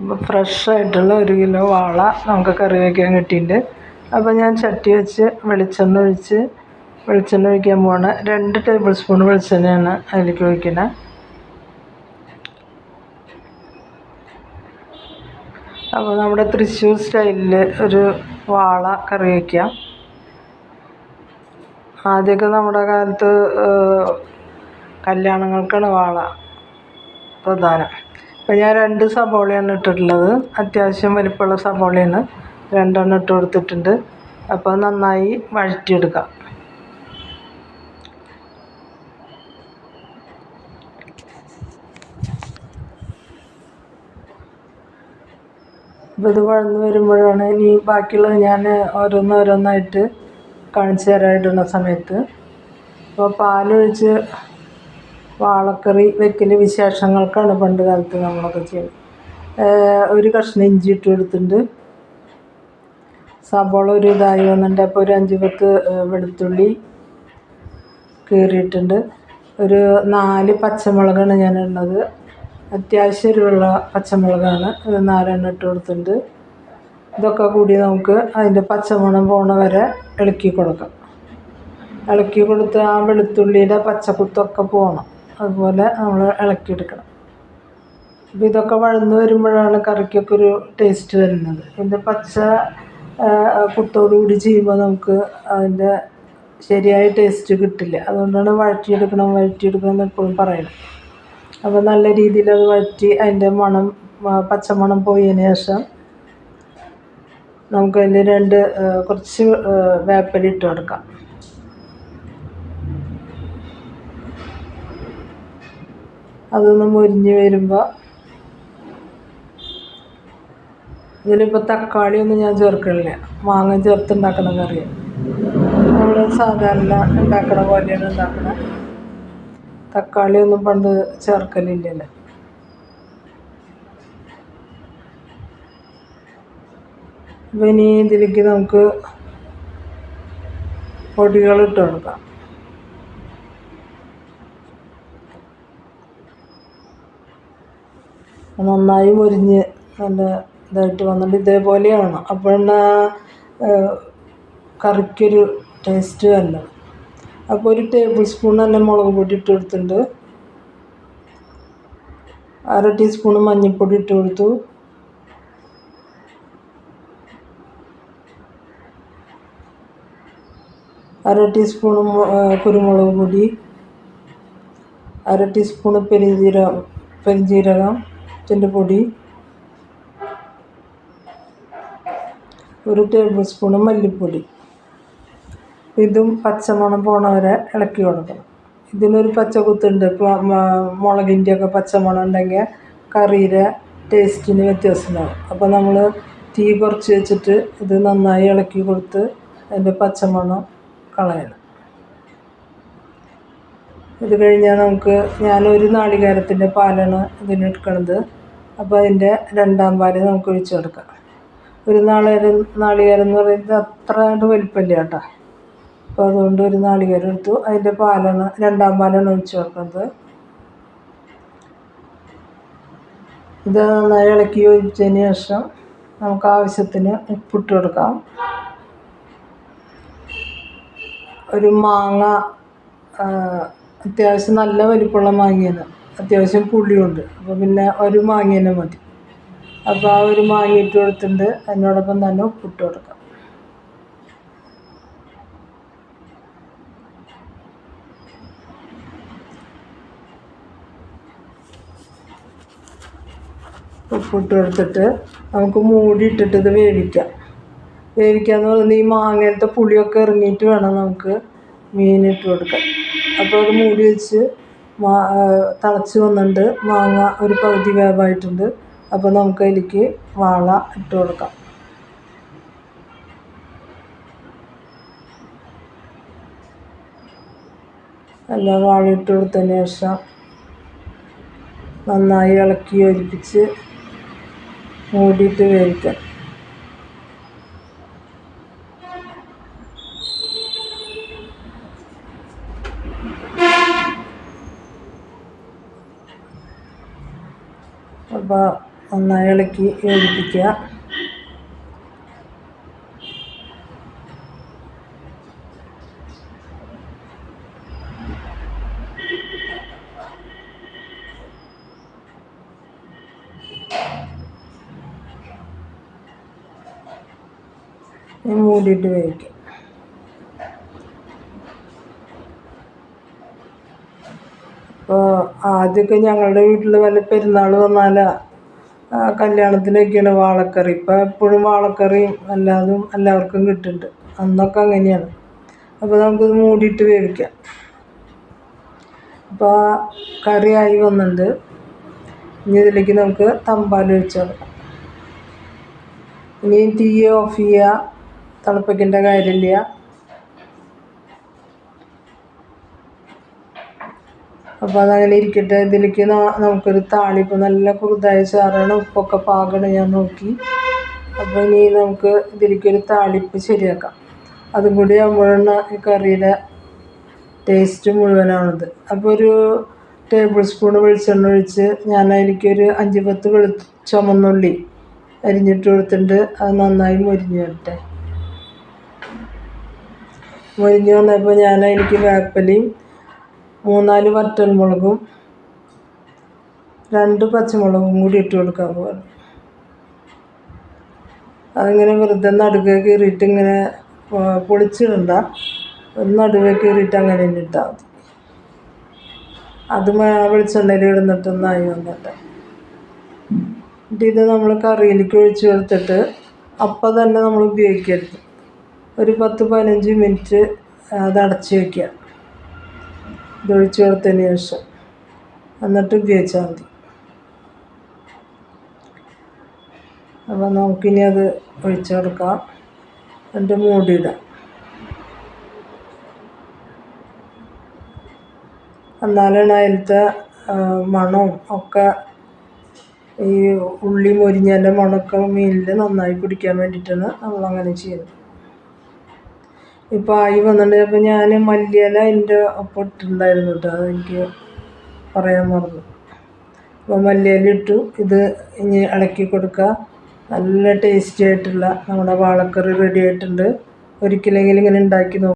അപ്പോൾ ഫ്രഷ് ആയിട്ടുള്ള ഒരു കിലോ വാള നമുക്ക് കറി വയ്ക്കാൻ കിട്ടിയിട്ടുണ്ട്. അപ്പോൾ ഞാൻ ചട്ടി വെച്ച് വെളിച്ചെണ്ണ ഒഴിച്ച് വെളിച്ചെണ്ണ ഒഴിക്കാൻ പോവാണ്. രണ്ട് ടേബിൾ സ്പൂൺ വെളിച്ചെണ്ണയാണ് അതിലേക്ക് ഒഴിക്കുന്നത് അപ്പോൾ നമ്മുടെ തൃശ്ശൂർ സ്റ്റൈലിൽ ഒരു വാള കറി വയ്ക്കാം ആദ്യമൊക്കെ നമ്മുടെ കാലത്ത് കല്യാണങ്ങൾക്കാണ് വാള പ്രധാനം. അപ്പോൾ ഞാൻ രണ്ട് സബോളയാണ് ഇട്ടിട്ടുള്ളത്. അത്യാവശ്യം വലിപ്പമുള്ള സബോളയാണ് രണ്ടെണ്ണം ഇട്ട് കൊടുത്തിട്ടുണ്ട്. അപ്പോൾ നന്നായി വഴറ്റിയെടുക്കാം. അപ്പോൾ ഇത് വഴന്ന് വരുമ്പോഴാണ് ഇനി ബാക്കിയുള്ളത് ഞാൻ ഓരോന്നോരോന്നായിട്ട് കാണിച്ചു തരാനിടുന്ന സമയത്ത്. അപ്പോൾ പാലൊഴിച്ച് വാളക്കറി വെക്കൽ വിശേഷങ്ങൾക്കാണ് പണ്ട് കാലത്ത് നമ്മളൊക്കെ ചെയ്യുന്നത് ഒരു കഷ്ണം ഇഞ്ചി ഇട്ട് കൊടുത്തിട്ടുണ്ട്. സബോള ഒരു ഇതായി വന്നിട്ടുണ്ട്. അപ്പോൾ ഒരു അഞ്ച് പത്ത് വെളുത്തുള്ളി കീറിയിട്ടുണ്ട്. ഒരു നാല് പച്ചമുളകാണ് ഞാൻ ഇടുന്നത്. അത്യാവശ്യം എരിവുള്ള പച്ചമുളകാണ്. ഒരു നാലെണ്ണം ഇട്ട് കൊടുത്തിട്ടുണ്ട്. ഇതൊക്കെ കൂടി നമുക്ക് അതിന്റെ പച്ചമണം പോണ വരെ ഇളക്കി കൊടുക്കാം. ഇളക്കി കൊടുത്ത് ആ വെളുത്തുള്ളിയുടെ പച്ചക്കുത്തൊക്കെ പോകണം അതുപോലെ നമ്മൾ ഇളക്കിയെടുക്കണം. അപ്പോൾ ഇതൊക്കെ വഴന്ന് വരുമ്പോഴാണ് കറിക്കൊക്കെ ഒരു ടേസ്റ്റ് വരുന്നത്. ഇതിന്റെ പച്ച കുത്തോടു കൂടി ചെയ്യുമ്പോൾ നമുക്ക് അതിന്റെ ശരിയായ ടേസ്റ്റ് കിട്ടില്ല. അതുകൊണ്ടാണ് വഴറ്റിയെടുക്കണം വഴറ്റിയെടുക്കണം എന്ന് എപ്പോഴും പറയുന്നത്. അപ്പോൾ നല്ല രീതിയിൽ അത് വഴറ്റി അതിന്റെ മണം പച്ചമണം പോയതിന് ശേഷം നമുക്കതിൽ രണ്ട് കുറച്ച് വേപ്പലിട്ട് കൊടുക്കാം. അതൊന്ന് മുരിഞ്ഞ് വരുമ്പോൾ ഇതിലിപ്പോൾ തക്കാളി ഒന്നും ഞാൻ ചേർക്കണില്ല മാങ്ങ ചേർത്ത് ഉണ്ടാക്കണ കറി നമ്മൾ സാധാരണ ഉണ്ടാക്കണ പോലെയാണ് ഉണ്ടാക്കണത് തക്കാളി ഒന്നും പണ്ട് ചേർക്കലില്ലല്ലോ. അപ്പം ഇനി ഇതിലേക്ക് നമുക്ക് പൊടികൾ ഇട്ട് കൊടുക്കാം. നന്നായി മുരിഞ്ഞ് നല്ല ഇതായിട്ട് വന്നിട്ട് ഇതേപോലെയാണ്. അപ്പോഴാണ് കറിക്കൊരു ടേസ്റ്റ് വരുന്നത് അപ്പോൾ ഒരു ടേബിൾ സ്പൂൺ തന്നെ മുളക് പൊടി ഇട്ട് കൊടുത്തിട്ടുണ്ട്. അര ടീസ്പൂൺ മഞ്ഞൾപ്പൊടി ഇട്ട് കൊടുത്തു. അര ടീസ്പൂൺ കുരുമുളക് പൊടി. അര ടീസ്പൂൺ പെരുംജീരകം പെരുംജീരകത്തിന്റെ പൊടി ഒരു ടേബിൾ സ്പൂണ് മല്ലിപ്പൊടി. ഇതും പച്ചമണം പോണ വരെ ഇളക്കി കൊടുക്കണം. ഇതിനൊരു പച്ചക്കുത്തുണ്ട് ഇപ്പോൾ മുളകിന്റെ ഒക്കെ പച്ചമണം ഉണ്ടെങ്കിൽ കറിയുടെ ടേസ്റ്റിന് വ്യത്യാസം ഉണ്ടാവും അപ്പോൾ നമ്മൾ തീ കുറച്ച് വെച്ചിട്ട് ഇത് നന്നായി ഇളക്കി കൊടുത്ത് അതിന്റെ പച്ചമണം കളയണം. ഇത് കഴിഞ്ഞാൽ നമുക്ക് ഞാനൊരു നാളികേരത്തിന്റെ പാലാണ് ഇതിന് എടുക്കണത് അപ്പോൾ അതിന്റെ രണ്ടാം പാൽ നമുക്ക് ഒഴിച്ചു കൊടുക്കാം. ഒരു നാളികേരം നാളികേരം എന്ന് പറയുന്നത് അത്ര കണ്ട് വലിപ്പമില്ല കേട്ടോ. അപ്പോൾ അതുകൊണ്ട് ഒരു നാളികേരം എടുത്തു. അതിന്റെ പാലാണ് രണ്ടാം പാലാണ് ഒഴിച്ചു കൊടുക്കുന്നത്. ഇത് നന്നായി ഇളക്കി യോജിച്ചതിന് ശേഷം നമുക്ക് ആവശ്യത്തിന് ഉപ്പിട്ട് കൊടുക്കാം. ഒരു മാങ്ങ അത്യാവശ്യം നല്ല വലിപ്പമുള്ള മാങ്ങയാണ്. അത്യാവശ്യം പുളിയുണ്ട്. അപ്പോൾ പിന്നെ ഒരു മാങ്ങ തന്നെ മതി. അപ്പോൾ ആ ഒരു മാങ്ങ ഇട്ട് അതിനോടൊപ്പം തന്നെ ഉപ്പിട്ട് കൊടുക്കാം. ഉപ്പിട്ട് കൊടുത്തിട്ട് നമുക്ക് മൂടിയിട്ടിട്ട് ഇത് വേവിക്കാം. വേവിക്കാന്ന് പറയുന്നത് ഈ മാങ്ങയിലത്തെ പുളിയൊക്കെ ഇറങ്ങിയിട്ട് വേണം നമുക്ക് മീനിട്ട് കൊടുക്കാൻ. അപ്പോൾ അത് മൂടി വെച്ച് തിളച്ച് വന്നിട്ടുണ്ട്. മാങ്ങ ഒരു പകുതി വേവായിട്ടുണ്ട്. അപ്പോൾ നമുക്ക് അതിലേക്ക് വാള ഇട്ട് കൊടുക്കാം. എല്ലാം വാള ഇട്ട് കൊടുത്തതിന് ശേഷം നന്നായി ഇളക്കി ഒലിപ്പിച്ച് മൂടിയിട്ട് വേവിക്കാം. അപ്പോൾ നന്നായി ഇളക്കി യോജിപ്പിക്കുക. മൂടിയിട്ട് വേവിക്കാം. ഇപ്പോൾ ആദ്യമൊക്കെ ഞങ്ങളുടെ വീട്ടിൽ വല്ല പെരുന്നാൾ വന്നാൽ കല്യാണത്തിനൊക്കെയാണ് വാളക്കറി. ഇപ്പോൾ എപ്പോഴും വാളക്കറിയും എല്ലാതും എല്ലാവർക്കും കിട്ടുന്നുണ്ട്. അന്നൊക്കെ അങ്ങനെയാണ്. അപ്പോൾ നമുക്കിത് മൂടിയിട്ട് വേവിക്കാം. അപ്പോൾ കറിയായി വന്നിട്ടുണ്ട്. ഇനി ഇതിലേക്ക് നമുക്ക് തമ്പാൽ ഒഴിച്ച് കൊടുക്കാം. ഇനി തീ ഓഫ് ചെയ്യുക തിളപ്പിക്കേണ്ട കാര്യമില്ല. അപ്പോൾ അതങ്ങനെ ഇരിക്കട്ടെ. ഇതിലേക്ക് നമുക്കൊരു താളിപ്പ് നല്ല കുറുതായ ചാറാണ് ഉപ്പൊക്കെ പാകണം ഞാൻ നോക്കി. അപ്പോൾ ഇനി നമുക്ക് ഇതിലേക്ക് ഒരു താളിപ്പ് ശരിയാക്കാം. അതും കൂടി ആകുമ്പോഴാണ് ഈ കറിയുടെ ടേസ്റ്റ് മുഴുവനാണത് അപ്പോൾ ഒരു ടേബിൾ സ്പൂൺ വെളിച്ചെണ്ണ ഒഴിച്ച് ഞാൻ അതിലേക്കൊരു അഞ്ച് പത്ത് വെളു ചുമന്നുള്ളി അരിഞ്ഞിട്ട് കൊടുത്തിട്ടുണ്ട്. അത് നന്നായി മൊരിഞ്ഞ് വരട്ടെ. മൊരിഞ്ഞ് വന്നപ്പോൾ ഞാൻ അതിലേക്ക് വേപ്പലയും മൂന്നാൽ വറ്റൽമുളകും രണ്ട് പച്ചമുളകും കൂടി ഇട്ട് കൊടുക്കാൻ പോവാണ് അതിങ്ങനെ വെറുതെ നടുവേ കീറിയിട്ട് ഇങ്ങനെ പൊളിച്ചിടണ്ട. നടുവേ കീറിയിട്ട് അങ്ങനെ തന്നെ ഇട്ടാൽ മതി. അത് വെളിച്ചെണ്ണയിൽ ഇടുന്നിട്ടൊന്നായി വന്നിട്ട്. എന്നിട്ട് ഇത് നമ്മൾ കറിയിലേക്ക് ഒഴിച്ചു കൊടുത്തിട്ട് അപ്പം തന്നെ നമ്മൾ ഉപയോഗിക്കരുത്. ഒരു പത്ത് പതിനഞ്ച് മിനിറ്റ് അത് അടച്ച് വയ്ക്കുക ഇത് ചേർത്തതിന് ശേഷം. എന്നിട്ട് ഉപയോഗിച്ചാൽ മതി അപ്പോൾ നമുക്കിനി അത് ഒഴിച്ചു കൊടുക്കാം. എന്നിട്ട് മൂടിയിടാം. എന്നാലാണ് അതിലത്തെ മണവും ഒക്കെ ഈ ഉള്ളി മൊരിഞ്ഞതിന്റെ മണമൊക്കെ മീനിൽ നന്നായി പിടിക്കാൻ വേണ്ടിയിട്ടാണ് നമ്മളങ്ങനെ ചെയ്യുന്നത്. ഇപ്പോൾ ആയി വന്നിട്ടുണ്ട് അപ്പോൾ ഞാൻ മല്ലിയില എന്റെ ഒപ്പം ഇട്ടിട്ടുണ്ടായിരുന്നു കേട്ടോ അതെനിക്ക് പറയാൻ മറന്നു. അപ്പോൾ മല്ലിയില ഇട്ടു. ഇത് ഇനി ഇളക്കി കൊടുക്കുക നല്ല ടേസ്റ്റി ആയിട്ടുള്ള നമ്മുടെ വാളക്കറി റെഡി ആയിട്ടുണ്ട്. ഒരിക്കലെങ്കിലും ഇങ്ങനെ ഉണ്ടാക്കി നോക്കുക